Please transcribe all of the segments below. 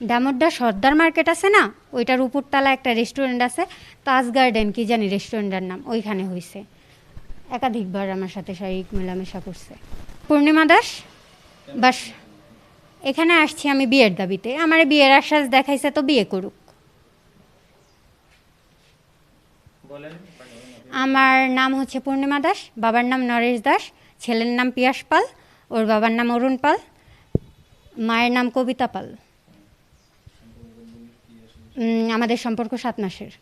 ডামোড্ডা সর্দার market আছে না? ওইটার উপরতলা একটা রেস্টুরেন্ট আছে, তাজ গার্ডেন কি জানি রেস্টুরেন্টের নাম, ওইখানে হয়েছে একাধিকবার আমার সাথে শারীরিক মেলামেশা করছে। পূর্ণিমা দাস? বাস, এখানে আসছি আমি বিয়ের দাবিতে। আমার বিয়ের আশ্বাস দেখাইছে তো বিয়ে করুক। আমার নাম হচ্ছে পূর্ণিমা দাস, বাবার নাম নরেশ দাস, ছেলের নাম পিয়াস পাল, ওর বাবার নাম অরুণ পাল, মায়ের নাম কবিতা পাল। আমাদের সম্পর্ক সাত মাসের।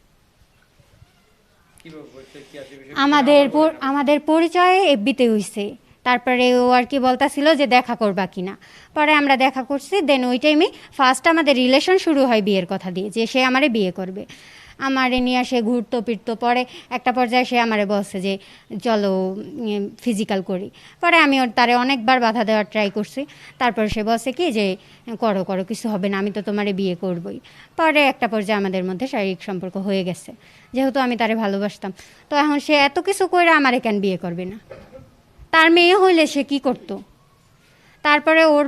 আমাদের আমাদের পরিচয় এফবিতে হইছে। তারপরে ও আর কি বলতাছিল যে দেখা করবা কিনা। পরে আমরা দেখা করছি দেন ওই টাইমে ফার্স্ট আমাদের রিলেশন শুরু হয় বিয়ের কথা দিয়ে যে সে আমারে বিয়ে করবে। আমারে নিয়ে সে ঘুরতো ফিরতো, পরে একটা পর্যায়ে সে আমারে বলছে যে, চলো ফিজিক্যাল করি। পরে আমি ওর তারে অনেকবার বাধা দেওয়ার ট্রাই করছি। তারপর সে বলছে কি যে, করো করো, কিছু হবে না, আমি তো তোমারে বিয়ে করবই। পরে একটা পর্যায়ে আমাদের মধ্যে শারীরিক সম্পর্ক হয়ে গেছে। যেহেতু আমি তারে ভালোবাসতাম, তো এখন সে এত কিছু করে আমারে কেন বিয়ে করবে না? তার মেয়ে হইলে সে কি করতো? তারপরে ওর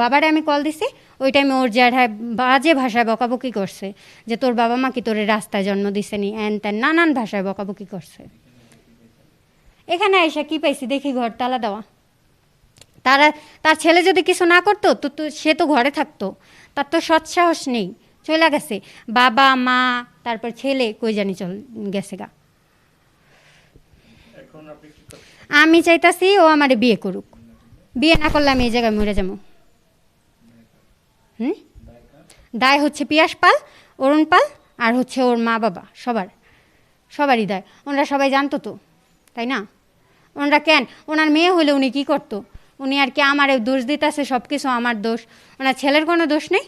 বাবারে আমি কল দিছি। ওই টাইমে ওর জ্যাঠায় বাজে ভাষায় বকাবকি করছে যে তোর বাবা মা কি তোরে রাস্তায় জন্ম দিছে নি এন তেন নানান ভাষায় বকাবকি করছে। এখানে এসে কি পাইছি? দেখি ঘর তালা দেওয়া। তারা তার ছেলে যদি কিছু না করতো তো তো সে তো ঘরে থাকতো। তার তো সৎসাহস নেই। চলে গেছে। বাবা মা তারপর ছেলে কই জানি চল গেছে গা। আমি চাইতাছি ও আমারে বিয়ে করুক। বিয়ে না করলে আমি এই জায়গায় মরে যাব। হুম? দায় হচ্ছে পিয়াস পাল, অরুণ পাল, আর হচ্ছে ওর মা বাবা, সবার, সবারই দায়। ওনারা সবাই জানতো তো, তাই না? ওনারা কেন? ওনার মেয়ে হলে উনি কি করতো? উনি আর কি আমার দোষ দিতেছে সব কিছু আমার দোষ। ওনার ছেলের কোনো দোষ নেই?